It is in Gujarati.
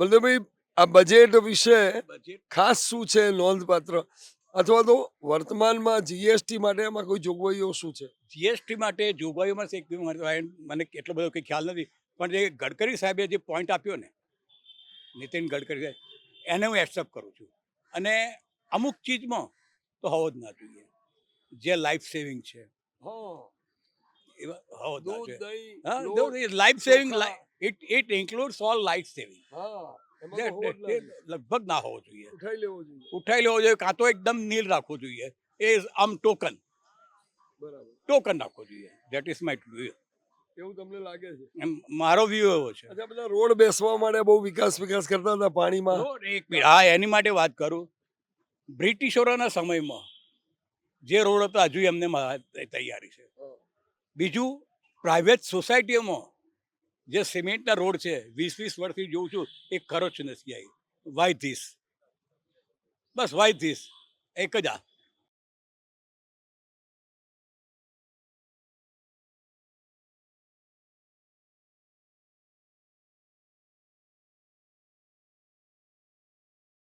બલદેવભાઈ આ બજેટ વિશે ખાસ શું છે નોંધપાત્ર? અથવા તો વર્તમાનમાં જીએસટી માટે એમાં કોઈ જોગવાઈઓ શું છે? જીએસટી માટે જોગવાઈઓમાં એક મને કેટલો એટલો બધો કંઈ ખ્યાલ નથી પણ જે ગડકરી સાહેબે જે પોઈન્ટ આપ્યો ને નીતિન ગડકરી સાહેબ, એને હું એક્સેપ્ટ કરું છું. અને અમુક ચીજમાં તો હોવો જ ના જોઈએ. જે લાઈફ સેવિંગ છે. Life saving. It it includes all life saving. લગભગ ના હોવો જોઈએ. ઉઠાઈ લેવો જોઈએ. ઉઠાઈ લેવો જોઈએ કાં તો એકદમ નીલ રાખવો જોઈએ. એ આમ ટોકન બરાબર. ટોકન રાખવો જોઈએ. ધેટ ઇઝ માય વ્યૂ એવું તમને લાગે છે? એમ મારો વ્યૂ એવો છે. અચ્છા બધા રોડ બેસવા માટે બહુ વિકાસ વિકાસ કરતા હતા પાણીમાં. એક હા એની માટે વાત કરું. બ્રિટિશોરોના સમયમાં જે રોડ હતા હજુ એમને તૈયારી છે. બીજું પ્રાઇવેટ સોસાયટીઓમાં જે સિમેન્ટના રોડ છે વીસ વીસ વર્ષથી જોઉં છું એક ખરો જ નથી આવી. વાય ધીસ બસ વાય ધીસ એક જ આ.